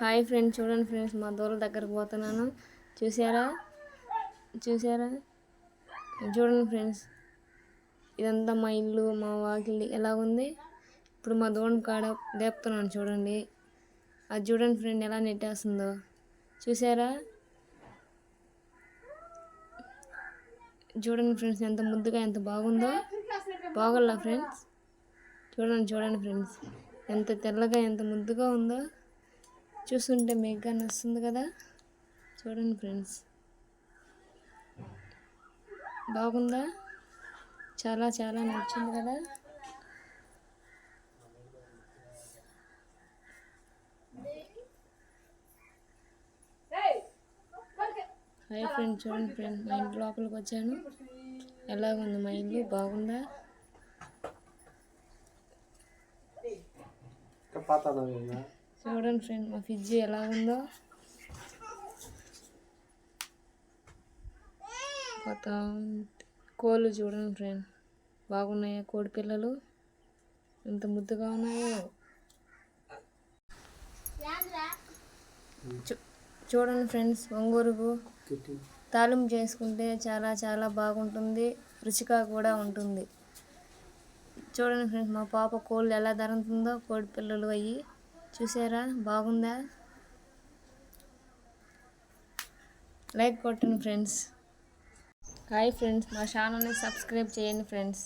Hi friends చూడండి friends మా దూరం దగ్గరకు పోతున్నాను. చూసారా? చూసారా? చూడండి ఫ్రెండ్స్ ఇదంతా మా ఇల్లు మా వాకిలి ఎలా ఉంది? ఇప్పుడు మా దూరం కాడ లేపుతున్నాను చూడండి. అది చూడండి ఫ్రెండ్ ఎలా నెట్టేస్తుందో. చూసారా? చూడండి ఫ్రెండ్స్ ఎంత ముద్దుగా ఎంత బాగుందో. బాగుల్లా ఫ్రెండ్స్? చూడండి చూడండి ఫ్రెండ్స్ ఎంత తెల్లగా ఎంత ముద్దుగా ఉందో. చూస్తుంటే మేఘాన్ని వస్తుంది కదా. చూడండి ఫ్రెండ్స్. బాగుందా? చాలా చాలా నచ్చింది కదా. హాయ్ ఫ్రెండ్ చూడండి ఫ్రెండ్. మా ఇంటి లోపలికి వచ్చాను. ఎలా ఉంది మా ఇల్లు బాగుందా? పాత చూడండి ఫ్రెండ్ మా ఫ్రిడ్జ్ ఎలా ఉందో. కొత్త కోళ్ళు చూడండి ఫ్రెండ్ బాగున్నాయా కోడి పిల్లలు? ఎంత ముద్దుగా ఉన్నాయో. చూడండి ఫ్రెండ్స్ ఒంగూరుకు తాలింపు చేసుకుంటే చాలా చాలా బాగుంటుంది రుచిగా కూడా ఉంటుంది. చూడండి ఫ్రెండ్స్ మా పాప కోళ్ళు ఎలా ధరంతుందో కోడి పిల్లలు అయ్యి. చూసారా? బాగుందా? లైక్ కొట్టండి ఫ్రెండ్స్. హాయ్ ఫ్రెండ్స్ మా ఛానల్ని సబ్స్క్రైబ్ చేయండి ఫ్రెండ్స్.